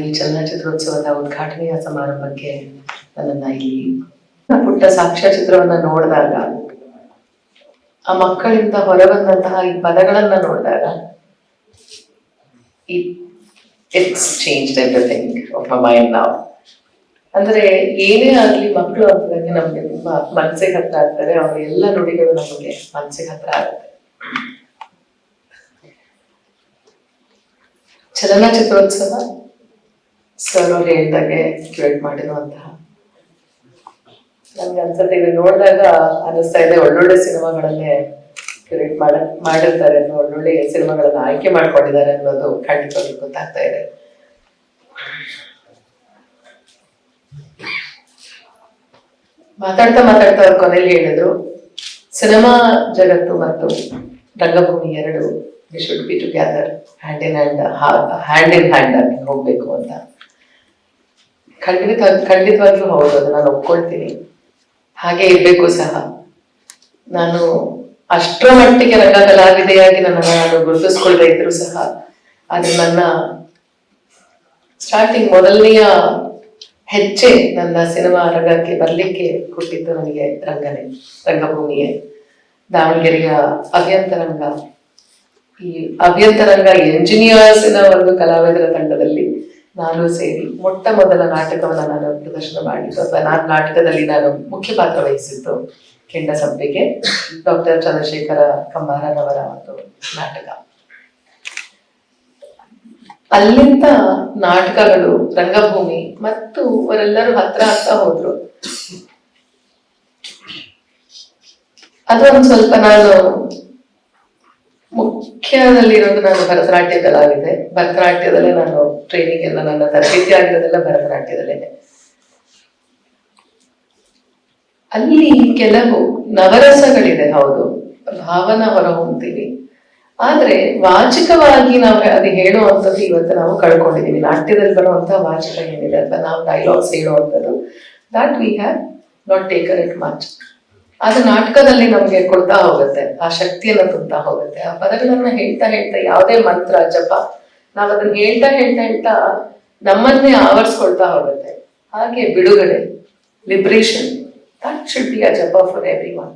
ಈ ಚಲನಚಿತ್ರೋತ್ಸವದ ಉದ್ಘಾಟನೆಯ ಸಮಾರಂಭಕ್ಕೆ ನನ್ನನ್ನ ಇಲ್ಲಿ ಪುಟ್ಟ ಸಾಕ್ಷ್ಯಚಿತ್ರವನ್ನ ನೋಡಿದಾಗ, ಆ ಮಕ್ಕಳಿಂದ ಹೊರಬಂದಂತಹ ಈ ಪದಗಳನ್ನ ನೋಡಿದಾಗ it's change everything of mind ನಾವು ಅಂದ್ರೆ ಏನೇ ಆಗ್ಲಿ ಮಕ್ಕಳು ಅಂತಂದ್ರೆ ನಮ್ಗೆ ತುಂಬಾ ಮನ್ಸಿಗೆ ಹತ್ರ ಆಗ್ತಾರೆ, ಅವ್ರ ಎಲ್ಲ ನುಡಿಗಳು ನಮಗೆ ಮನ್ಸಿಗೆ ಹತ್ರ ಆಗುತ್ತೆ. ಚಲನಚಿತ್ರೋತ್ಸವ ಸರ್ ಅವ್ರು ಹೇಳ್ದಾಗೆ ಕ್ರಿಯೇಟ್ ಮಾಡಿರುವಂತಹ. ನಮ್ಗೆ ಅನ್ಸುತ್ತೆ ಇದು ನೋಡಿದಾಗ ಅನಿಸ್ತಾ ಇದೆ, ಒಳ್ಳೊಳ್ಳೆ ಸಿನಿಮಾಗಳನ್ನೇ ಕ್ರಿಯೇಟ್ ಮಾಡ, ಮಾಡಿರ್ತಾರೆ ಒಳ್ಳೊಳ್ಳೆ ಸಿನಿಮಾಗಳನ್ನ ಆಯ್ಕೆ ಮಾಡ್ಕೊಂಡಿದ್ದಾರೆ ಅನ್ನೋದು ಖಂಡಿತವಾಗಿ ಗೊತ್ತಾಗ್ತಾ ಇದೆ. ಮಾತಾಡ್ತಾ ಮಾತಾಡ್ತಾ ಅವ್ರ ಕೊನೆಯಲ್ಲಿ ಹೇಳಿದ್ರು, ಸಿನಿಮಾ ಜಗತ್ತು ಮತ್ತು ರಂಗಭೂಮಿ ಎರಡು we should be together hand in hand hand in hand ಆಗಿ ಹೋಗ್ಬೇಕು ಅಂತ. ಖಂಡಿತ, ಖಂಡಿತವಾಗ್ಲೂ ಹೌದು, ಅದು ನಾನು ಒಪ್ಕೊಳ್ತೀನಿ. ಹಾಗೆ ಇರಬೇಕು ಸಹ. ನಾನು ಅಷ್ಟರ ಮಟ್ಟಿಗೆ ರಂಗ ಕಲಾವಿದೆಯಾಗಿ ನನ್ನನ್ನು ನಾನು ಗುರುತಿಸ್ಕೊಳ್ಳದೇ ಇದ್ರು ಸಹ, ಅದು ನನ್ನ ಸ್ಟಾರ್ಟಿಂಗ್ ಮೊದಲನೆಯ ಹೆಚ್ಚೆ ನನ್ನ ಸಿನಿಮಾ ರಂಗಕ್ಕೆ ಬರಲಿಕ್ಕೆ ಕೊಟ್ಟಿದ್ದು ನನಗೆ ರಂಗನೆ, ರಂಗಭೂಮಿಯೇ. ದಾವಣಗೆರೆಯ ಅಭ್ಯಂತರಂಗ ಈ ಅಭ್ಯಂತರಂಗ ಎಂಜಿನಿಯರ್ಸಿನ ಒಂದು ಕಲಾವಿದರ ತಂಡದಲ್ಲಿ ನಾನು ಸೇರಿ ಮೊಟ್ಟ ಮೊದಲ ನಾಟಕವನ್ನು ನಾನು ಪ್ರದರ್ಶನ ಮಾಡಿದ್ದು. ಅಥವಾ ನಾನು ನಾಟಕದಲ್ಲಿ ನಾನು ಮುಖ್ಯ ಪಾತ್ರ ವಹಿಸಿದ್ದು ಕೆಂಡ ಸಂಪಿಗೆ, ಡಾಕ್ಟರ್ ಚಂದ್ರಶೇಖರ ಕಂಬಾರನವರ ಒಂದು ನಾಟಕ. ಅಲ್ಲಿಂದ ನಾಟಕಗಳು, ರಂಗಭೂಮಿ ಮತ್ತು ಅವರೆಲ್ಲರೂ ಹತ್ರ ಆಗ್ತಾ ಹೋದ್ರು. ಅದು ಸ್ವಲ್ಪ ನಾನು ಮುಖ್ಯದಲ್ಲಿರೋದು ನಾನು ಭರತನಾಟ್ಯ ಕಲಾವಿದೆ ಭರತನಾಟ್ಯದಲ್ಲೇ ನಾನು ಟ್ರೈನಿಂಗ್ ಎಲ್ಲ ನನ್ನ ತರಬೇತಿ ಆಗಿರೋದೆಲ್ಲ ಭರತನಾಟ್ಯದಲ್ಲೇ. ಅಲ್ಲಿ ಕೆಲವು ನವರಸಗಳಿದೆ, ಹೌದು. ಭಾವನ ಹೊರಹೊಮ್ತೀವಿ ಆದ್ರೆ ವಾಚಿಕವಾಗಿ ನಾವು ಅದು ಹೇಳುವಂಥದ್ದು ಇವತ್ತು ನಾವು ಕಳ್ಕೊಂಡಿದ್ದೀವಿ. ನಾಟ್ಯದಲ್ಲಿ ಬರುವಂತಹ ವಾಚಿಕ ಏನಿದೆ ಅಥವಾ ನಾವು ಡೈಲಾಗ್ಸ್ ಹೇಳುವಂಥದ್ದು that we have not taken it much ಅದು ನಾಟಕದಲ್ಲಿ ನಮ್ಗೆ ಕೊಡ್ತಾ ಹೋಗುತ್ತೆ, ಆ ಶಕ್ತಿಯನ್ನು ತುಂಬ್ತಾ ಹೋಗುತ್ತೆ. ಆ ಪದಗಳನ್ನ ಹೇಳ್ತಾ ಹೇಳ್ತಾ ಯಾವುದೇ ಮಂತ್ರ, ಜಪ, ನಾವು ಅದನ್ನ ಹೇಳ್ತಾ ಹೇಳ್ತಾ ಹೇಳ್ತಾ ನಮ್ಮನ್ನೇ ಆವರಿಸ್ಕೊಳ್ತಾ ಹೋಗುತ್ತೆ. ಹಾಗೆ ಬಿಡುಗಡೆ liberation that should be a ಜಪ ಫಾರ್ ಎವ್ರಿ ಒನ್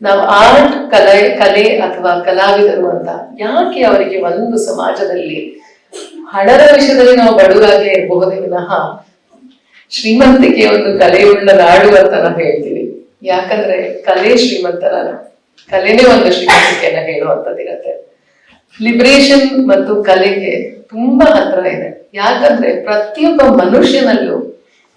ನಾವು ಆರ್ಟ್ ಕಲೆ ಕಲೆ ಅಥವಾ ಕಲಾವಿದರು ಅಂತ ಯಾಕೆ ಅವರಿಗೆ ಒಂದು ಸಮಾಜದಲ್ಲಿ, ಹಣದ ವಿಷಯದಲ್ಲಿ ನಾವು ಬಡವರಾಗೇ ಇರಬಹುದೇ ವಿನಃ ಶ್ರೀಮಂತಿಕೆ ಒಂದು ಕಲೆಯುಳ್ಳ ನಾಡು ಅಂತ ನಾವು ಹೇಳ್ತೀವಿ. ಯಾಕಂದ್ರೆ ಕಲೆ ಶ್ರೀಮಂತನ ಕಲೆನೇ ಒಂದು ಶ್ರೀಮಂತಿಕೆಯನ್ನ ಹೇಳುವಂತದ್ದಿರತ್ತೆ ಲಿಬ್ರೇಷನ್ ಮತ್ತು ಕಲೆಗೆ ತುಂಬಾ ಹತ್ರ ಇದೆ. ಯಾಕಂದ್ರೆ ಪ್ರತಿಯೊಬ್ಬ ಮನುಷ್ಯನಲ್ಲೂ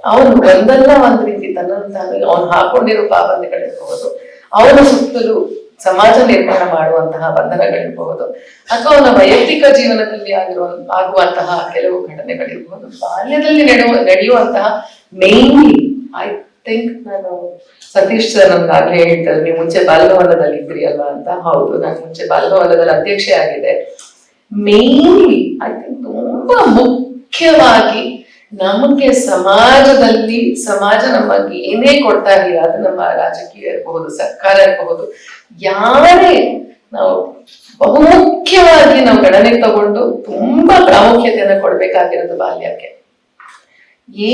ಅವನು ಒಂದಲ್ಲ ಒಂದ್ ರೀತಿ ತನ್ನನ್ನು ತಾನು ಅವನು ಹಾಕೊಂಡಿರೋ ಪಾಬಂದಿಗಳಿರಬಹುದು. ಅವನ ಸುತ್ತಲೂ ಸಮಾಜ ನಿರ್ಮಾಣ ಮಾಡುವಂತಹ ಬಂಧನಗಳಿರಬಹುದು. ಅಥವಾ ಅವನ ವೈಯಕ್ತಿಕ ಜೀವನದಲ್ಲಿ ಆಗಿರುವ ಆಗುವಂತಹ ಕೆಲವು ಘಟನೆಗಳಿರಬಹುದು. ಬಾಲ್ಯದಲ್ಲಿ ನಡೆಯುವ, ನಡೆಯುವಂತಹ ಮೇನ್ಲಿ ಐ ಥಿಂಕ್ ನಾನು ಸತೀಶ್ ಸರ್ ನಮ್ಗಾಗ್ಲೇ ಹೇಳ್ತಾರೆ, ನೀವು ಮುಂಚೆ ಬಾಲ್ಯವಾಲದಲ್ಲಿ ಇದ್ರಿ ಅಲ್ವಾ ಅಂತ? ಹೌದು, ನಾನು ಮುಂಚೆ ಬಾಲ್ಯವಾಲದಲ್ಲಿ ಅಧ್ಯಕ್ಷೆ ಆಗಿದೆ ಮೇನ್ಲಿ ಐ ಥಿಂಕ್ ತುಂಬಾ ಮುಖ್ಯವಾಗಿ ನಮಗೆ ಸಮಾಜದಲ್ಲಿ, ಸಮಾಜ ನಮಗೆ ಏನೇ ಕೊಡ್ತಾ ಇಲ್ಲ ಅದು ನಮ್ಮ ರಾಜಕೀಯ ಇರಬಹುದು, ಸರ್ಕಾರ ಇರಬಹುದು, ಯಾರೇ ನಾವು ಬಹುಮುಖ್ಯವಾಗಿ ನಾವು ಗಣನೆ ತಗೊಂಡು ತುಂಬಾ ಪ್ರಾಮುಖ್ಯತೆಯನ್ನು ಕೊಡ್ಬೇಕಾಗಿರೋದು ಬಾಲ್ಯಕ್ಕೆ.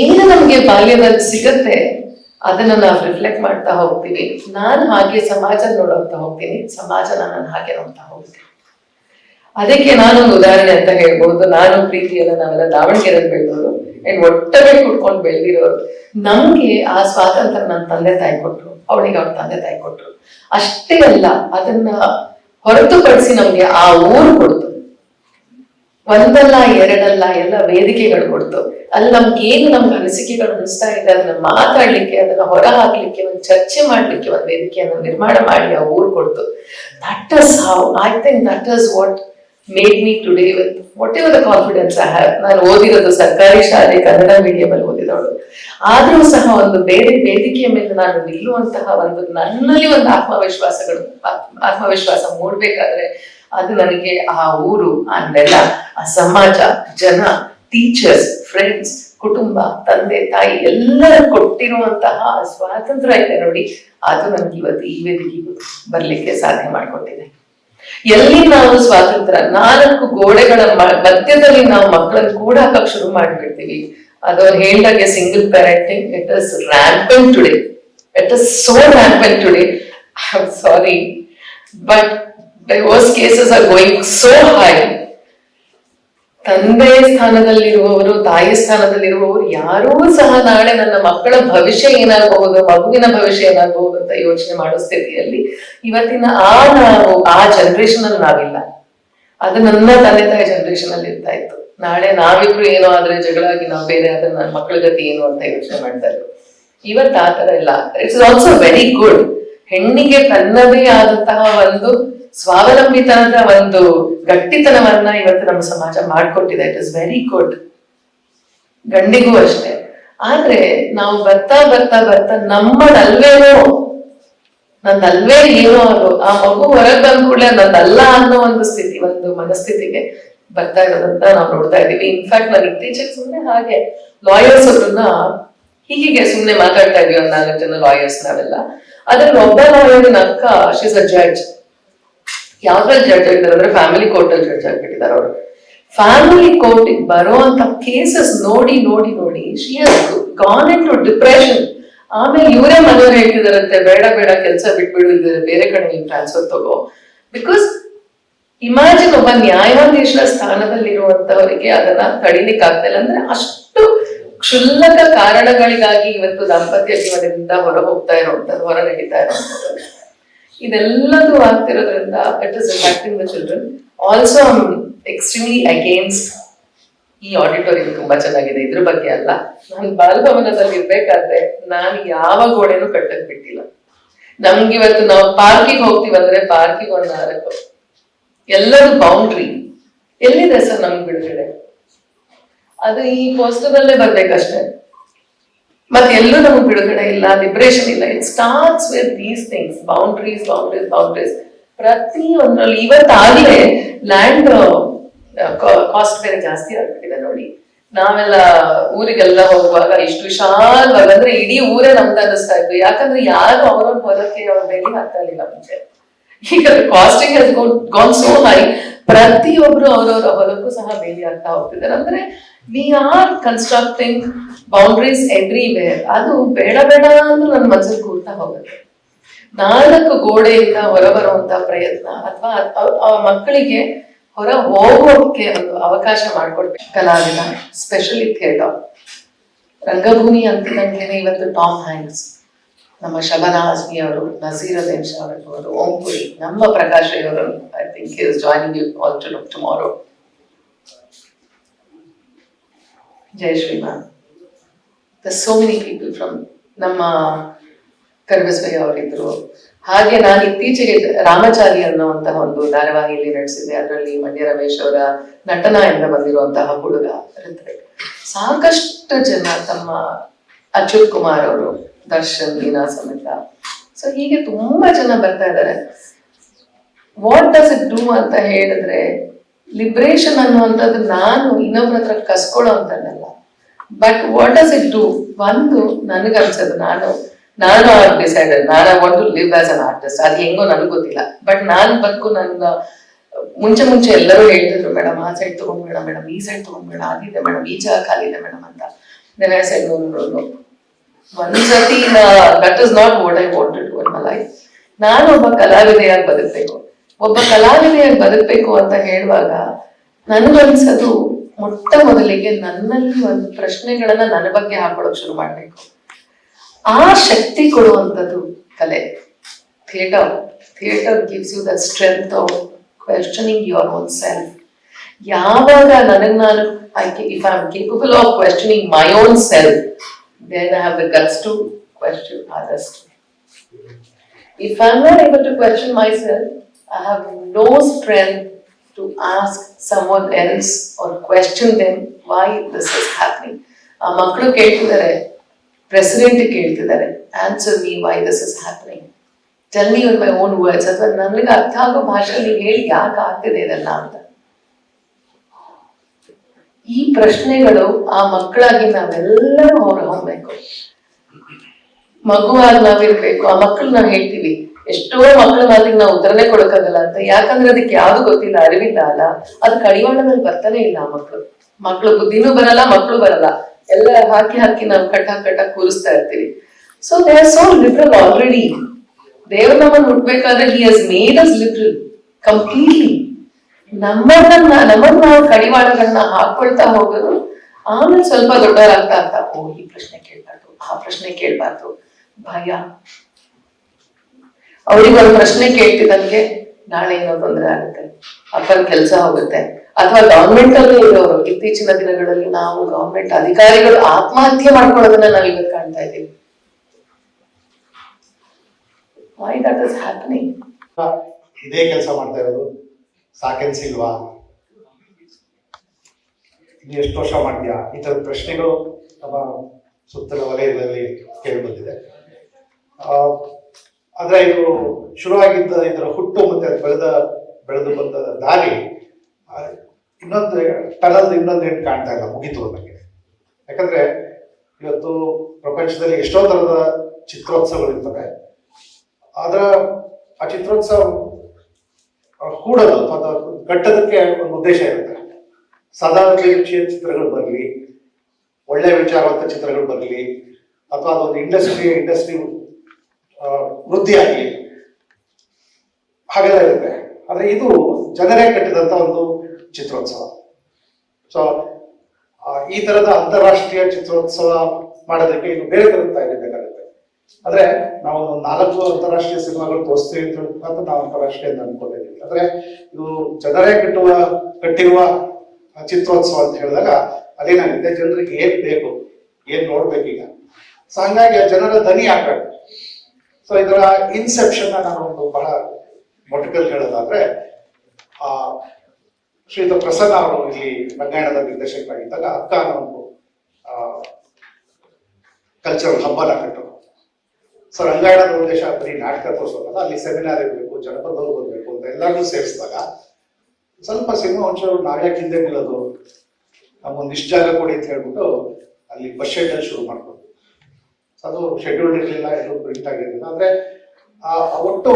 ಏನು ನಮ್ಗೆ ಬಾಲ್ಯದಲ್ಲಿ ಸಿಗತ್ತೆ? ಅದನ್ನ ನಾವು ರಿಫ್ಲೆಕ್ಟ್ ಮಾಡ್ತಾ ಹೋಗ್ತೀವಿ. ನಾನು ಹಾಗೆ ಸಮಾಜ ನೋಡೋಗ್ತಾ ಹೋಗ್ತೀನಿ. ಸಮಾಜ ನಾನು ಹಾಗೆ ನೋಡ್ತಾ ಹೋಗ್ತೀನಿ. ಅದಕ್ಕೆ ನಾನೊಂದು ಉದಾಹರಣೆ ಅಂತ ಹೇಳ್ಬಹುದು ನಾನು ಪ್ರೀತಿಯಲ್ಲ ನಾವೆಲ್ಲ ದಾವಣಗೆರೆ ಬೆಳೆದವರು ಅಂಡ್ ಒಟ್ಟವೇ ಕುಟ್ಕೊಂಡು ಬೆಳೆದಿರೋರು. ನಮ್ಗೆ ಆ ಸ್ವಾತಂತ್ರ್ಯ ನನ್ನ ತಂದೆ ತಾಯಿ ಕೊಟ್ರು. ಅವಳಿಗೆ ಅವ್ರ ತಂದೆ ತಾಯಿ ಕೊಟ್ರು. ಅಷ್ಟೇ ಅಲ್ಲ, ಅದನ್ನ ಹೊರತುಪಡಿಸಿ ನಮ್ಗೆ ಆ ಊರು ಕೊಡ್ತು ಒಂದಲ್ಲ, ಎರಡಲ್ಲ ಎಲ್ಲ ವೇದಿಕೆಗಳು ಕೊಡ್ತು. ಅಲ್ಲಿ ನಮ್ಗೆ ಏನು ನಮ್ಗೆ ಅನಿಸಿಕೆಗಳು ಅನಿಸ್ತಾ ಇದೆ, ಅದನ್ನ ಮಾತಾಡ್ಲಿಕ್ಕೆ, ಅದನ್ನ ಹೊರ ಹಾಕ್ಲಿಕ್ಕೆ ಒಂದು ಚರ್ಚೆ ಮಾಡ್ಲಿಕ್ಕೆ, ಒಂದು ವೇದಿಕೆಯನ್ನು ನಿರ್ಮಾಣ ಮಾಡಿ ಆ ಊರು ಕೊಡ್ತು. That is how I think that is what made me today with whatever the confidence I ನಾನು ಓದಿರೋದು ಸರ್ಕಾರಿ ಶಾಲೆ, ಕನ್ನಡ ಮೀಡಿಯಂ ಅಲ್ಲಿ ಓದಿದವಳು. ಆದ್ರೂ ಸಹ ಒಂದು ಬೇರೆ ವೇದಿಕೆಯ ಮೇಲೆ ನಾನು ನಿಲ್ಲುವಂತಹ ಒಂದು ನನ್ನಲ್ಲಿ ಒಂದು ಆತ್ಮವಿಶ್ವಾಸಗಳು, ಆತ್ಮವಿಶ್ವಾಸ ಮೂಡ್ಬೇಕಾದ್ರೆ ಅದು ನನಗೆ ಆ ಊರು ನೆಲ ಆ ಸಮಾಜ, ಜನ ಟೀಚರ್ಸ್ ಫ್ರೆಂಡ್ಸ್ ಕುಟುಂಬ, ತಂದೆ, ತಾಯಿ ಎಲ್ಲರ ಕೊಟ್ಟಿರುವಂತಹ ಸ್ವಾತಂತ್ರ್ಯ ಇದೆ ನೋಡಿ. ಅದು ನನಗೆ ಇವತ್ತು ಈ ವೇದಿಕೆಗೂ ಬರ್ಲಿಕ್ಕೆ ಸಾಧ್ಯ ಮಾಡಿಕೊಟ್ಟಿದೆ. ಎಲ್ಲಿ ನಾವು ಸ್ವಾತಂತ್ರ್ಯ, ನಾಲ್ಕು ಗೋಡೆಗಳ ಮಧ್ಯದಲ್ಲಿ ನಾವು ಮಕ್ಕಳನ್ನು ಕೂಡ ಹಾಕಕ್ ಶುರು ಮಾಡ್ಬಿಡ್ತೀವಿ. ಅದು ಹೇಳಿದಾಗೆ single parenting it is rampant today it is so rampant today sorry but divorce cases are going so high ತಂದೆ ಸ್ಥಾನದಲ್ಲಿರುವವರು, ತಾಯಿ ಸ್ಥಾನದಲ್ಲಿರುವವರು, ಯಾರೂ ಸಹ ನಾಳೆ ನನ್ನ ಮಕ್ಕಳ ಭವಿಷ್ಯ ಏನಾಗಬಹುದು, ಮಗುವಿನ ಭವಿಷ್ಯ ಏನಾಗಬಹುದು ಅಂತ ಯೋಚನೆ ಮಾಡೋ ಸ್ಥಿತಿಯಲ್ಲಿ ಇವತ್ತಿನ ಆ ನಾವು, ಆ ಜನರೇಷನ್ ಅಲ್ಲಿ ನಾವಿಲ್ಲ. ಅದು ನನ್ನ ತಂದೆ ತಾಯಿ ಜನರೇಷನ್ ಅಲ್ಲಿ ಇರ್ತಾ ಇತ್ತು. ನಾಳೆ ನಾವಿಬ್ರು ಏನೋ ಆದ್ರೆ ಜಗಳಾಗಿ ನಾವು ಬೇರೆ ಆದ್ರೆ ನನ್ನ ಮಕ್ಕಳ ಗತಿ ಏನು ಅಂತ ಯೋಚನೆ ಮಾಡ್ತಾ ಇದ್ರು. ಇವತ್ತು ಆ ತರ ಇಲ್ಲ. ಇಟ್ಸ್ ಆಲ್ಸೋ ವೆರಿ ಗುಡ್ ಹೆಣ್ಣಿಗೆ ತನ್ನದೇ ಆದಂತಹ ಒಂದು ಸ್ವಾವಲಂಬಿತನದ ಒಂದು ಗಟ್ಟಿತನವನ್ನ ಇವತ್ತು ನಮ್ಮ ಸಮಾಜ ಮಾಡ್ಕೊಟ್ಟಿದೆ. ಇಟ್ ಇಸ್ ವೆರಿ ಗುಡ್ ಗಂಡಿಗೂ ಅಷ್ಟೇ. ಆದ್ರೆ ನಾವು ಬರ್ತಾ ಬರ್ತಾ ಬರ್ತಾ ನಮ್ಮದಲ್ವೇನೋ ನಂದಲ್ವೇ ಏನೋ ಅದು, ಆ ಮಗು ಹೊರಗೆ ಬಂದ ಕೂಡಲೇ ನಂದಲ್ಲ ಅನ್ನೋ ಒಂದು ಸ್ಥಿತಿ, ಒಂದು ಮನಸ್ಥಿತಿಗೆ ಬರ್ತಾ ಇರೋದಂತ ನಾವು ನೋಡ್ತಾ ಇದೀವಿ ಇನ್ಫ್ಯಾಕ್ಟ್ ನಾನು ಇತ್ತೀಚೆಗೆ ಸುಮ್ಮನೆ ಹಾಗೆ ಲಾಯರ್ಸ್ ಅವ್ರನ್ನ ಹೀಗೆ ಸುಮ್ಮನೆ ಮಾತಾಡ್ತಾ ಇದೀವಿ, ಒಂದ್ ನಾಲ್ಕು ಜನ ಲಾಯರ್ಸ್ ನಾವೆಲ್ಲ. ಅದ್ರಲ್ಲಿ ಒಬ್ಬ ಲಾಯರ್ ನಕ್ಕ ಶಿಸ್ ಅ ಜಡ್ಜ್ ಯಾವ್ದ್ರಲ್ಲಿ ಜಡ್ಜ್ ಆಗಿದ್ದಾರೆ ಅಂದ್ರೆ ಫ್ಯಾಮಿಲಿ ಕೋರ್ಟ್ ಅಲ್ಲಿ ಜಡ್ಜ್ ಆಗಿಬಿಟ್ಟಿದ್ದಾರೆ ಅವರು. ಫ್ಯಾಮಿಲಿ ಕೋರ್ಟ್ ಬರುವಂತ ಕೇಸಸ್ ನೋಡಿ ನೋಡಿ ನೋಡಿ she gone in to depression ಆಮೇಲೆ ಇವರೇ ಮನೆಯವ್ರು ಹೇಳ್ತಿದಾರಂತೆ, ಬೇಡ ಬೇಡ, ಕೆಲಸ ಬಿಟ್ಬಿಡು ಬೇರೆ ಕಡೆ ನೀವು ಟ್ರಾನ್ಸ್ಫರ್ ತಗೋ. ಬಿಕಾಸ್ ಇಮ್ಯಾಜಿನ್ ಒಬ್ಬ ನ್ಯಾಯಾಧೀಶರ ಸ್ಥಾನದಲ್ಲಿರುವಂತವರಿಗೆ ಅದನ್ನ ತಡಿಲಿಕ್ಕೆ ಆಗ್ತಾ ಅಂದ್ರೆ ಅಷ್ಟು ಕ್ಷುಲ್ಲಕ ಕಾರಣಗಳಿಗಾಗಿ ಇವತ್ತು ದಾಂಪತ್ಯ ಜೀವನದಿಂದ ಹೊರ ಹೋಗ್ತಾ ಇರುವಂತದ್ದು, ಹೊರ ನಡೀತಾ ಇರುವಂತದ್ದು. ಇದೆಲ್ಲದೂ ಆಗ್ತಿರೋದ್ರಿಂದ it is impacting the children also extremely against ಈ ಆಡಿಟೋರಿಯಂ ತುಂಬಾ ಚೆನ್ನಾಗಿದೆ. ಇದ್ರ ಬಗ್ಗೆ ಅಲ್ಲ. ನಾನು ಬಾಲಭವನದಲ್ಲಿ ಇರ್ಬೇಕಾದ್ರೆ ನಾನು ಯಾವ ಗೋಡೆನೂ ಕಟ್ಟಕ್ ಬಿಟ್ಟಿಲ್ಲ. ನಮ್ಗೆ ಇವತ್ತು ನಾವು ಪಾರ್ಕಿಗೆ ಹೋಗ್ತೀವಂದ್ರೆ ಪಾರ್ಕಿಗೆ ಒಂದು ನಾಲ್ಕು. ಎಲ್ಲರೂ ಬೌಂಡ್ರಿ ಎಲ್ಲಿದೆ ಸರ್ ನಮ್ಗೆ ಬಿಡುಗಡೆ? ಅದು ಈ ಪೋಸ್ಟರಲ್ಲೇ ಬರ್ಬೇಕಷ್ಟೇ. ಮತ್ತೆ ಎಲ್ಲೂ ನಮಗೆ ಬಿಡುಗಡೆ ಇಲ್ಲ ಲಿಬ್ರೇಷನ್ ಇಲ್ಲ. It starts with these things boundaries boundaries boundaries ಪ್ರತಿ ಒಂದ್ರಲ್ಲಿ ಇವತ್ತಾಗಲೇ ಲ್ಯಾಂಡ್ ಕಾಸ್ಟ್ ಬೇರೆ ಜಾಸ್ತಿ ಆಗ್ಬಿಟ್ಟಿದೆ ನೋಡಿ. ನಾವೆಲ್ಲ ಊರಿಗೆಲ್ಲ ಹೋಗುವಾಗ ಇಷ್ಟು ವಿಶಾಲವಾಗಿ, ಅಂದ್ರೆ ಇಡೀ ಊರೇ ನಮ್ದು ಅನ್ನಿಸ್ತಾ ಇತ್ತು. ಯಾಕಂದ್ರೆ ಯಾರು ಅವ್ರವ್ರ ಹೊಲಕ್ಕೆ ಅವ್ರ ಬೆಲೆ ಹಾಕ್ತಾ ಇರ್ಲಿಲ್ಲ ಮುಂಚೆ. ಈಗ ಕಾಸ್ಟಿಂಗ್ ಗಾನ್ ಸೋ ಹೈ ಪ್ರತಿಯೊಬ್ರು ಅವ್ರವ್ರ ಹೊಲಕ್ಕೂ ಸಹ ಬೇಲಿ ಆಗ್ತಾ ಹೋಗ್ತಿದ್ದಾರೆ. ಅಂದ್ರೆ we are constructing boundaries everywhere ಅದು ಬೇಡ ಬೇಡ ಅಂದ್ರೆ ನನ್ನ ಮನಸ್ಸಲ್ಲಿ ಕೂರ್ತಾ ಹೋಗುತ್ತೆ. ನಾಲ್ಕು ಗೋಡೆಯಿಂದ ಹೊರಬರುವಂತ ಪ್ರಯತ್ನ ಅಥವಾ ಮಕ್ಕಳಿಗೆ ಹೊರ ಹೋಗೋಕೆ ಒಂದು ಅವಕಾಶ ಮಾಡಿಕೊಡ್ಬೇಕು. ಕಲಾವಿದ ಸ್ಪೆಷಲಿ ಥಿಯೇಟರ್ ರಂಗಭೂಮಿ ಅಂತಿದಂಗೆನೆ ಇವತ್ತು ಟಾಮ್ ಹ್ಯಾಂಗ್ಸ್ ನಮ್ಮ ಶಬನ ಹಾಸ್ಮಿ ಅವರು, ನಸೀರ್ ದೇಶ ಅವರು ಓಂಪುರಿ ನಮ್ಮ Prakash I think is joining you all to tomorrow Jai Shriman the so many people from ನಮ್ಮ ಕರ್ಬಸ್ವೈ ಅವರಿದ್ರು. ಹಾಗೆ ನಾನು ಇತ್ತೀಚೆಗೆ ರಾಮಚಾರಿ ಅನ್ನುವಂತಹ ಒಂದು ಧಾರಾವಾಹಿಯಲ್ಲಿ ನಡೆಸಿದೆ ಅದರಲ್ಲಿ ಮಂಡ್ಯ ರಮೇಶ್ ಅವರ ನಟನ ಎಂದ ಬಂದಿರುವಂತಹ ಹುಡುಗ ಸಾಕಷ್ಟು ಜನ ತಮ್ಮ ಅಚ್ಯುತ್ ಕುಮಾರ್ ಅವರು, ದರ್ಶನ್ ಲೀನಾ ಸಮೇತ. ಸೊ ಹೀಗೆ ತುಂಬಾ ಜನ ಬರ್ತಾ ಇದ್ದಾರೆ ವಾಟ್ ಡಸ್ ಇಟ್ ಡೂ ಅಂತ ಹೇಳಿದ್ರೆ ಲಿಬ್ರೇಷನ್ ಅನ್ನುವಂಥದ್ದು ನಾನು ಇನ್ನೊಬ್ರ ಹತ್ರ ಕಸ್ಕೊಳ್ಳೋ ಅಂತದ್ದಲ್ಲ. But what as it do ಒಂದು, ನನಗೆ ಅನ್ಸೋದು, ನಾನು ನಾನು ಡಿಸೈಡೆಡ್ ನಾನು ಒಂದು ಲಿವ್ ಆಸ್ ಅನ್ ಆರ್ಟಿಸ್ಟ್ ಅದು ಹೆಂಗೋ ನನಗೆ ಗೊತ್ತಿಲ್ಲ. ಬಟ್ ನಾನು ಬದುಕು ನನ್ನ, ಮುಂಚೆ ಮುಂಚೆ ಎಲ್ಲರೂ ಹೇಳ್ತಿದ್ರು ಮೇಡಮ್ ಆ ಸೈಡ್ ತಗೊಂಡ್ಬೇಡ ಮೇಡಮ್ ಈ ಸೈಡ್ ತಗೊಂಡ್ಬೇಡ ಅದಿದೆ ಮೇಡಮ್ ಈ ಜಾಗ ಖಾಲಿ ಇದೆ ಮೇಡಮ್ ಅಂತ. ಐ ಸೈಡ್ ನೋ ಒಂದ್ಸತಿ that is not what I wanted to my life ನಾನು ಒಬ್ಬ ಕಲಾವಿದೆಯಾಗಿ ಬದುಕಬೇಕು. ಒಬ್ಬ ಕಲಾವಿದೆಯಾಗಿ ಬದುಕಬೇಕು ಅಂತ ಹೇಳುವಾಗ ನನಗನ್ಸದು ಮೊಟ್ಟ ಮೊದಲಿಗೆ ನನ್ನಲ್ಲಿ ಒಂದು ಪ್ರಶ್ನೆಗಳನ್ನ ನನ್ನ ಬಗ್ಗೆ ಹಾಕೊಳಕ್ ಶುರು ಮಾಡ್ಬೇಕು. ಆ ಶಕ್ತಿ ಕೊಡುವಂಥದ್ದು ಕಲೆ. Theatre theatre gives you the strength of questioning your own self ಯಾವಾಗ ನನಗ್ ನಾನು if I am capable of questioning my own self then I have the guts to question ಅದಸ್ಟ್ if I am not able to question my myself, I have no strength to ask someone else or question them why this is happening. ಆ ಮಕ್ಕಳು ಕೇಳ್ತಿದ್ದಾರೆ president ಕೇಳ್ತಿದ್ದಾರೆ answer me why this is happening tell me my own words ಅಥವಾ ನನಗೆ ಅರ್ಥ ಆಗೋ ಭಾಷೆಯಲ್ಲಿ ಹೇಳಿ ಯಾಕೆ ಆಗ್ತಿದೆ ಇದೆಲ್ಲ ಅಂತ. ಈ ಪ್ರಶ್ನೆಗಳು ಆ ಮಕ್ಕಳಾಗಿ ನಾವೆಲ್ಲರೂ ಹೊರ ಹೋಗ್ಬೇಕು ಮಗುವಾಗಿ ನಾವಿರ್ಬೇಕು, ಆ ಮಕ್ಕಳು ನಾವು ಹೇಳ್ತೀವಿ. ಎಷ್ಟೋ ಮಕ್ಕಳ ಮಾತಿಗೆ ನಾವು ಉತ್ತರನೇ ಕೊಡಕ್ಕಾಗಲ್ಲ ಅಂತ. ಯಾಕಂದ್ರೆ ಅದಕ್ಕೆ ಯಾವ್ದು ಗೊತ್ತಿಲ್ಲ, ಅರಿವಿಲ್ಲ ಅಲ್ಲ. ಅದು ಕಡಿವಾಣದಲ್ಲಿ ಬರ್ತಾನೆ ಇಲ್ಲ ಆ ಮಕ್ಕಳು ಮಕ್ಕಳು ಬುದ್ಧಿನೂ ಬರಲ್ಲ ಮಕ್ಕಳು ಬರಲ್ಲ. ಎಲ್ಲ ಹಾಕಿ ಹಾಕಿ ನಾವು ಕಟ್ಟಾಕ್ ಕಟ್ಟಾಕ್ ಕೂರಿಸ್ತಾ ಇರ್ತೀವಿ. So they are so liberal already ದೇವ್ರ ನಮ್ಮನ್ನು ಹುಟ್ಬೇಕಾದ್ರೆ ಹಿ ಹಸ್ ಮೇಡ್ ಅಸ್ ಲಿಬ್ರಲ್ ಕಂಪ್ಲೀಟ್ಲಿ ನಮ್ಮನ್ನ ನಮ್ಮನ್ನ ನಾವು ಕಡಿವಾಣಗಳನ್ನ ಹಾಕೊಳ್ತಾ ಹೋಗೋದು ಆಮೇಲೆ ಸ್ವಲ್ಪ ದೊಡ್ಡವರಾಗ್ತಾ ಅಂತ. ಓ, ಈ ಪ್ರಶ್ನೆ ಕೇಳ್ಬಾರ್ದು, ಆ ಪ್ರಶ್ನೆ ಕೇಳ್ಬಾರ್ದು. ಭಯ. ಅವ್ರಿಗೆ ಒಂದು ಪ್ರಶ್ನೆ ಕೇಳ್ತಿದ್ದಂಗೆ ನಾಳೆ ಏನೋ ತೊಂದರೆ ಆಗುತ್ತೆ ಅಪ್ಪನ ಕೆಲಸ ಹೋಗುತ್ತೆ. ಅಥವಾ ಗವರ್ಮೆಂಟ್ ಅಲ್ಲಿ ಇರೋರು, ಇತ್ತೀಚಿನ ದಿನಗಳಲ್ಲಿ ನಾವು ಗವರ್ಮೆಂಟ್ ಅಧಿಕಾರಿಗಳು ಆತ್ಮಹತ್ಯೆ ಮಾಡ್ಕೊಳ್ಳೋದನ್ನ ನಾವು ಇವತ್ತು ಕಾಣ್ತಾ ಇದ್ದೀವಿ. ದಟ್ ಹ್ಯಾಪನಿಂಗ್ ಇದೇ ಕೆಲಸ ಮಾಡ್ತಾ ಇರೋದು. ಸಾಕೆನ್ಸಿಲ್ವಾ ಇನ್ನು ಎಷ್ಟು ವರ್ಷ ಮಾಡ್ತೀಯಾ? ಈ ಥರದ ಪ್ರಶ್ನೆಗಳು ನಮ್ಮ ಸುತ್ತಲ ವಲಯದಲ್ಲಿ ಕೇಳಿ ಬಂದಿದೆ. ಆದ್ರೆ ಇದು ಶುರುವಾಗಿದ್ದ ಇದರ ಹುಟ್ಟು ಮತ್ತೆ ಅದು ಬೆಳೆದ, ಬೆಳೆದು ಬಂದ ದಾರಿ ಇನ್ನೊಂದು ಟನಲ್ ಇನ್ನೊಂದು ಏನು ಕಾಣ್ತಾ ಇಲ್ಲ, ಮುಗಿತು ನನಗೆ ಯಾಕಂದ್ರೆ ಇವತ್ತು ಪ್ರಪಂಚದಲ್ಲಿ ಎಷ್ಟೋ ಥರದ ಚಿತ್ರೋತ್ಸವಗಳಿರ್ತವೆ ಅದರ ಆ ಚಿತ್ರೋತ್ಸವ ಕೂಡಲು ಅಥವಾ ಕಟ್ಟೋದಕ್ಕೆ ಒಂದು ಉದ್ದೇಶ ಇರುತ್ತೆ. ಸದಾ ಅಭಿರುಚಿಯ ಚಿತ್ರಗಳು ಬರಲಿ, ಒಳ್ಳೆ ವಿಚಾರವಂತ ಚಿತ್ರಗಳು ಬರಲಿ, ಅಥವಾ ಅದೊಂದು ಇಂಡಸ್ಟ್ರಿ ಇಂಡಸ್ಟ್ರಿ ವೃದ್ಧಿಯಾಗಿ ಹಾಗೆಲ್ಲ ಇರುತ್ತೆ. ಆದರೆ ಇದು ಜನರೇ ಕಟ್ಟಿದಂತ ಒಂದು ಚಿತ್ರೋತ್ಸವ. ಸೊ ಈ ತರದ ಅಂತಾರಾಷ್ಟ್ರೀಯ ಚಿತ್ರೋತ್ಸವ ಮಾಡೋದಕ್ಕೆ ಇನ್ನು ಬೇರೆ ತರದ ತಯಾರಿ ಬೇಕಾಗುತ್ತೆ. ಆದ್ರೆ ನಾವು ನಾಲ್ಕು ಅಂತಾರಾಷ್ಟ್ರೀಯ ಸಿನಿಮಾಗಳು ತೋರಿಸ್ತೀವಿ ಅಂತ ನಾವು ಅಂತಾರಾಷ್ಟ್ರೀಯ ಅಂತ ಅನ್ಕೊಂಡಿದ್ದೀವಿ. ಆದರೆ ಇದು ಜನರೇ ಕಟ್ಟುವ, ಕಟ್ಟಿರುವ ಚಿತ್ರೋತ್ಸವ ಅಂತ ಹೇಳಿದಾಗ ಅದೇನಾಗುತ್ತೆ ಜನರಿಗೆ ಏನ್ ಬೇಕು, ಏನ್ ನೋಡ್ಬೇಕೀಗ? ಸೊ ಹಂಗಾಗಿ ಆ ಜನರ ದನಿ ಹಾಕಬೇಕು. ಸೊ ಇದರ ಇನ್ಸೆಪ್ಷನ್ ನಾನು ಒಂದು ಬಹಳ ಮೊಟಕಲ್ ಹೇಳೋದಾದ್ರೆ, ಆ, ಶ್ರೀಯುತ ಪ್ರಸನ್ನ ಅವರು ಇಲ್ಲಿ ರಂಗಾಯಣದ ನಿರ್ದೇಶಕರಾಗಿದ್ದಾಗ ಅಕ್ಕ ಅನ್ನೋ ಒಂದು ಕಲ್ಚರಲ್ ಹಬ್ಬನ ಕಟ್ಟರು ಸೊ ರಂಗಾಯಣದ ಉದ್ದೇಶ ಬರೀ ನಾಟಕ ತೋರಿಸೋದಲ್ಲ, ಅಲ್ಲಿ ಸೆಮಿನಾರ್ ಇರಬೇಕು ಜನಪದಗಳು ಬರಬೇಕು ಅಂತ ಎಲ್ಲರೂ ಸೇರಿಸಿದಾಗ ಸ್ವಲ್ಪ ಸಿನಿಮಾ ಒಂಚೂರು ನಾವ್ಯಾಕೆ ಹಿಂದೆ ನಿಲ್ಲೋದು ನಮ್ಮ ಇಷ್ಟು ಜಾಗ ಕೊಡಿ ಅಂತ ಹೇಳ್ಬಿಟ್ಟು ಅಲ್ಲಿ ಬಸ್ ಶೆಡ್ ಶುರು ಮಾಡ್ಕೊಂಡು ಅದು ಶೆಡ್ಯೂಲ್ಡ್ ಇರಲಿಲ್ಲ, ಎಲ್ಲೂ ಪ್ರಿಂಟ್ ಆಗಿರಲಿಲ್ಲ. ಅಂದ್ರೆ, ಆ, ಒಟ್ಟು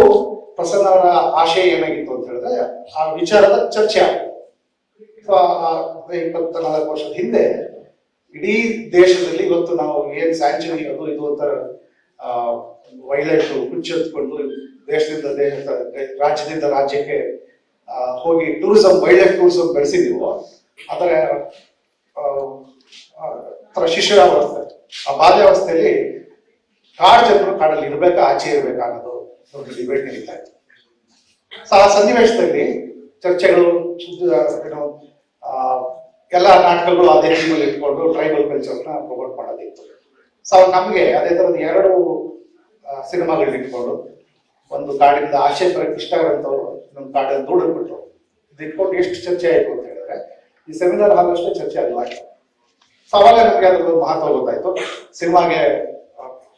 ಪ್ರಸನ್ನ ಅವರ ಆಶಯ ಏನಾಗಿತ್ತು ಅಂತ ಹೇಳಿದ್ರೆ, ಆ ವಿಚಾರದ ಚರ್ಚೆ ಆಗುತ್ತೆ ಇಪ್ಪತ್ತ ನಾಲ್ಕು ವರ್ಷದ ಹಿಂದೆ ಇಡೀ ದೇಶದಲ್ಲಿ ಇವತ್ತು ನಾವು ಏನ್ ಸ್ಯಾಂಕ್ಷನ್ ಅದು, ಇದು ಅಂತ ವೈಲೆಟ್ ಲೈಫ್ ಹುಚ್ಚೆತ್ಕೊಂಡು ದೇಶದಿಂದ ದೇಶ ರಾಜ್ಯದಿಂದ ರಾಜ್ಯಕ್ಕೆ ಹೋಗಿ ಟೂರಿಸಂ ವೈಲ್ಡ್ ಟೂರಿಸಂ ಬೆಳೆಸಿದೀವೋ ಅದರ ತರ ಶಿಶುರಾವಸ್ಥೆ ಆ ಬಾಲ್ಯಾವಸ್ಥೆಯಲ್ಲಿ ಕಾಡು ಜನರು ಕಾಡಲ್ಲಿ ಇರ್ಬೇಕಾ, ಆಚೆ ಇರ್ಬೇಕಾ ಅನ್ನೋದು ದೊಡ್ಡ ಡಿಬೇಟ್ ನಡೀತಾ ಇತ್ತು. ಸೊ ಆ ಸನ್ನಿವೇಶದಲ್ಲಿ ಚರ್ಚೆಗಳು ಏನು ಎಲ್ಲ ನಾಟಕಗಳು ಅದೇ ಟೀಮಲ್ಲಿ ಇಟ್ಕೊಂಡು ಟ್ರೈಬಲ್ ಕಲ್ಚರ್ನ ಪ್ರಮೋಟ್ ಮಾಡೋದಿತ್ತು. ಸೊ ನಮಗೆ ಅದೇ ಥರದ ಎರಡು ಸಿನಿಮಾಗಳನ್ನ ಇಟ್ಕೊಂಡು ಒಂದು ಕಾಡಿನಿಂದ ಆಚೆ ಬರಕ್ಕೆ ಇಷ್ಟ ನಮ್ಮ ಕಾಡಲ್ಲಿ ದೂಡ್ಬಿಟ್ರು ಇದು ಇಟ್ಕೊಂಡು ಎಷ್ಟು ಚರ್ಚೆ ಆಯಿತು ಅಂತ ಹೇಳಿದ್ರೆ, ಈ ಸೆಮಿನಾರ್ ಆದಷ್ಟು ಚರ್ಚೆ ಆಗಲ್ಲ ಸೊ ಅವಾಗ ನಮಗೆ ಅದ್ರದ್ದು ಮಹತ್ವ ಗೊತ್ತಾಯ್ತು. ಸಿನಿಮಾಗೆ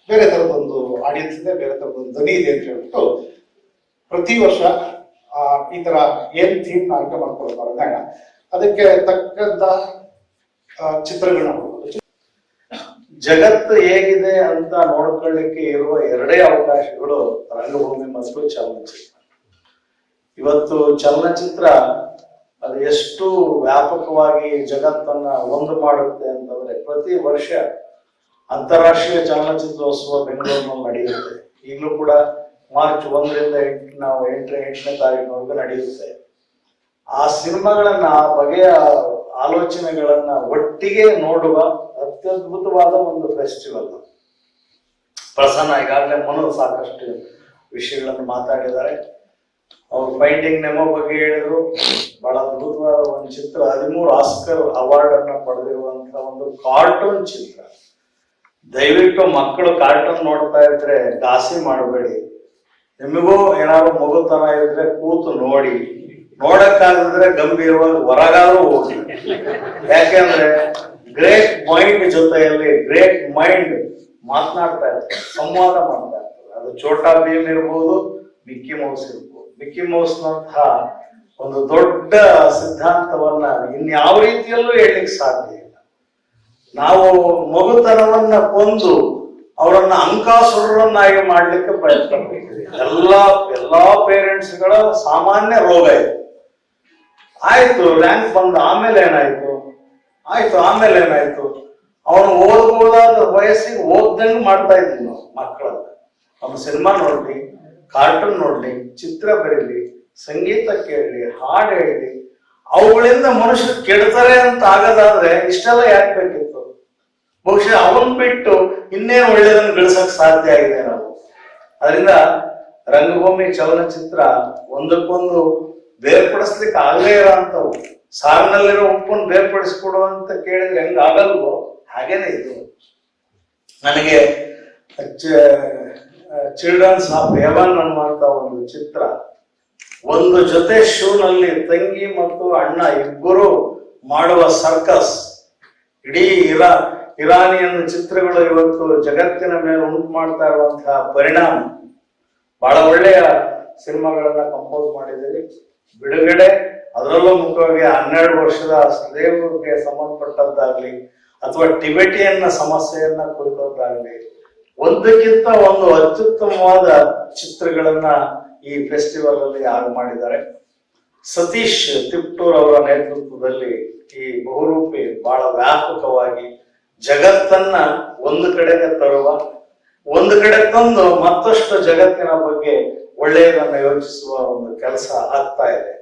ಬೇರೆ ಥರದೊಂದು ಆಡಿಯನ್ಸ್ ಇದೆ, ಬೇರೆ ಥರದೊಂದು ಧ್ವನಿ ಇದೆ ಅಂತ ಹೇಳ್ಬಿಟ್ಟು ಪ್ರತಿ ವರ್ಷ ಈ ತರ ಏನ್ ಥೀಮ್ ಆಯ್ಕೆ ಮಾಡ್ಕೊಳ್ಳೋದು ರಂಗಾಯಣ ಅದಕ್ಕೆ ತಕ್ಕಂತ ಚಿತ್ರಗಳನ್ನ ನೋಡ್ಬೋದು ಜಗತ್ತು ಹೇಗಿದೆ ಅಂತ ನೋಡ್ಕೊಳ್ಳಿಕ್ಕೆ ಇರುವ ಎರಡೇ ಅವಕಾಶಗಳು ರಂಗಭೂಮಿ ಮತ್ತು ಚಲನಚಿತ್ರ. ಇವತ್ತು ಚಲನಚಿತ್ರ ಅದು ಎಷ್ಟು ವ್ಯಾಪಕವಾಗಿ ಜಗತ್ತನ್ನ ಒಂದು ಮಾಡುತ್ತೆ ಅಂತಂದ್ರೆ ಪ್ರತಿ ವರ್ಷ ಅಂತಾರಾಷ್ಟ್ರೀಯ ಚಲನಚಿತ್ರೋತ್ಸವ ಬೆಂಗಳೂರಿನ ನಡೆಯುತ್ತೆ. ಈಗಲೂ ಕೂಡ ಮಾರ್ಚ್ ಒಂದರಿಂದ ಎಂಟು, ನಾವು ಎಂಟನೇ ಎಂಟನೇ ತಾರೀಕಿನವರೆಗೂ ನಡೆಯುತ್ತೆ. ಆ ಸಿನಿಮಾಗಳನ್ನ, ಆ ಬಗೆಯ ಆಲೋಚನೆಗಳನ್ನ ಒಟ್ಟಿಗೆ ನೋಡುವ ಅತ್ಯದ್ಭುತವಾದ ಒಂದು ಫೆಸ್ಟಿವಲ್ ಪ್ರಸನ್ನ ಈಗಾಗಲೇ ಮನು ಸಾಕಷ್ಟು ವಿಷಯಗಳನ್ನು ಮಾತಾಡಿದ್ದಾರೆ. ಅವ್ರು ಫೈಂಡಿಂಗ್ ನೆಮೋ ಬಗ್ಗೆ ಹೇಳಿದ್ರು. ಬಹಳ ಅದ್ಭುತವಾದ ಒಂದು ಚಿತ್ರ. ಹದಿಮೂರು ಆಸ್ಕರ್ ಅವಾರ್ಡ್ ಅನ್ನ ಪಡೆದಿರುವಂತಹ ಒಂದು ಕಾರ್ಟೂನ್ ಚಿತ್ರ. ದಯವಿಟ್ಟು ಮಕ್ಕಳು ಕಾರ್ಟೂನ್ ನೋಡ್ತಾ ಇದ್ರೆ ದಾಸಿ ಮಾಡಬೇಡಿ. ನಿಮಗೂ ಏನಾದ್ರು ಮಗುತನ ಇದ್ರೆ ಕೂತು ನೋಡಿ. ನೋಡಕ್ಕಾಗಿದ್ರೆ ಗಂಭೀರವಾಗಿ ಹೊರಗಾದ್ರೂ ಹೋಗಿ ಯಾಕೆಂದ್ರೆ ಗ್ರೇಟ್ ಮೈಂಡ್ ಜೊತೆಯಲ್ಲಿ ಗ್ರೇಟ್ ಮೈಂಡ್ ಮಾತನಾಡ್ತಾ ಇರ್ತದೆ, ಸಂವಾದ ಮಾಡ್ತಾ ಇರ್ತದೆ. ಅದು ಚೋಟಾ ಭೀಮ್ ಇರ್ಬೋದು, ಮಿಕ್ಕಿ ಮೌಸ್ ಇರ್ಬೋದು. ಮಿಕ್ಕಿ ಮೌಸ್ನಂತಹ ಒಂದು ದೊಡ್ಡ ಸಿದ್ಧಾಂತವನ್ನ ಇನ್ಯಾವ ರೀತಿಯಲ್ಲೂ ಹೇಳಲಿಕ್ಕೆ ಸಾಧ್ಯ ಇಲ್ಲ. ನಾವು ಮಗುತನವನ್ನ ಕೊಂದು ಅವರನ್ನ ಅಂಕಾಸುರರನ್ನಾಗಿ ಮಾಡ್ಲಿಕ್ಕೆ ಪ್ರಯತ್ನ ಪಡ್ತೀವಿ. ಎಲ್ಲಾ ಎಲ್ಲಾ ಪೇರೆಂಟ್ಸ್ಗಳ ಸಾಮಾನ್ಯ ರೋಗ ಇದೆ. ಆಯ್ತು ರ್ಯಾಂಕ್ ಬಂದ ಆಮೇಲೆ ಏನಾಯ್ತು? ಆಯ್ತು, ಆಮೇಲೆ ಏನಾಯ್ತು? ಅವನು ಓದ್ಬೋದಾದ ವಯಸ್ಸಿಗೆ ಓದ್ದಂಗೆ ಮಾಡ್ತಾ ಇದ್ವಿ ನಾವು ಮಕ್ಕಳನ್ನ ಸಿನಿಮಾ ನೋಡ್ಲಿ, ಕಾರ್ಟೂನ್ ನೋಡ್ಲಿ, ಚಿತ್ರ ಬರೀಲಿ ಸಂಗೀತ ಕೇಳಲಿ ಹಾಡು ಹೇಳಿ ಅವುಗಳಿಂದ ಮನುಷ್ಯರು ಕೆಡ್ತಾರೆ ಅಂತ ಆಗದಾದ್ರೆ ಇಷ್ಟೆಲ್ಲ ಯಾಕೆ ಬೇಕಿತ್ತು? ಬಹುಶಃ ಅವನ್ ಬಿಟ್ಟು ಇನ್ನೇ ಒಳ್ಳೆಯದನ್ನು ಗಳಿಸಕ್ ಸಾಧ್ಯ ಆಗಿದೆ ನಾವು. ಅದರಿಂದ ರಂಗಭೂಮಿ ಚಲನಚಿತ್ರ ಒಂದಕ್ಕೊಂದು ಬೇರ್ಪಡಿಸ್ಲಿಕ್ಕೆ ಆಗಲೇ ಇರೋ ಅಂತವು ಸಾರಿನಲ್ಲಿರೋ ಉಪ್ಪನ್ನು ಬೇರ್ಪಡಿಸ್ಕೊಡು ಅಂತ ಕೇಳಿದ್ರೆ ಹೆಂಗ ಆಗಲ್ವೋ? ಹಾಗೇನೆ ಇದು. ನನಗೆ ಚಿಲ್ಡ್ರನ್ಸ್ ಆಫ್ ಹೇವನ್ ಅನ್ನುವಂತ ಒಂದು ಚಿತ್ರ ಒಂದು ಜೊತೆ ಶೂನಲ್ಲಿ ತಂಗಿ ಮತ್ತು ಅಣ್ಣ ಇಬ್ಬರು ಮಾಡುವ ಸರ್ಕಸ್. ಇಡೀ ಇರಾ, ಇರಾನಿಯನ್ ಚಿತ್ರಗಳು ಇವತ್ತು ಜಗತ್ತಿನ ಮೇಲೆ ಉಂಟು ಮಾಡ್ತಾ ಇರುವಂತಹ ಪರಿಣಾಮ. ಬಹಳ ಒಳ್ಳೆಯ ಸಿನಿಮಾಗಳನ್ನ ಕಂಪೋಸ್ ಮಾಡಿದ್ದೀರಿ. ಬಿಡುಗಡೆ ಅದರಲ್ಲೂ ಮುಖ್ಯವಾಗಿ ಹನ್ನೆರಡು ವರ್ಷದ ಸುದೇವ್ಗೆ ಸಂಬಂಧಪಟ್ಟದ್ದಾಗ್ಲಿ ಅಥವಾ ಟಿಬೆಟಿಯನ್ನ ಸಮಸ್ಯೆಯನ್ನ ಕುರಿತದ್ದಾಗ್ಲಿ, ಒಂದಕ್ಕಿಂತ ಒಂದು ಅತ್ಯುತ್ತಮವಾದ ಚಿತ್ರಗಳನ್ನ ಈ ಫೆಸ್ಟಿವಲ್ ಅಲ್ಲಿ ಆಗ ಮಾಡಿದ್ದಾರೆ? ಸತೀಶ್ ತಿಪ್ಟೂರ್ ಅವರ ನೇತೃತ್ವದಲ್ಲಿ ಈ ಬಹುರೂಪಿ ಬಹಳ ವ್ಯಾಪಕವಾಗಿ ಜಗತ್ತನ್ನ ಒಂದು ಕಡೆಗೆ ತರುವ, ಒಂದು ಕಡೆ ತಂದು ಮತ್ತಷ್ಟು ಜಗತ್ತಿನ ಬಗ್ಗೆ ಒಳ್ಳೆಯದನ್ನ ಯೋಚಿಸುವ ಒಂದು ಕೆಲಸ ಆಗ್ತಾ ಇದೆ.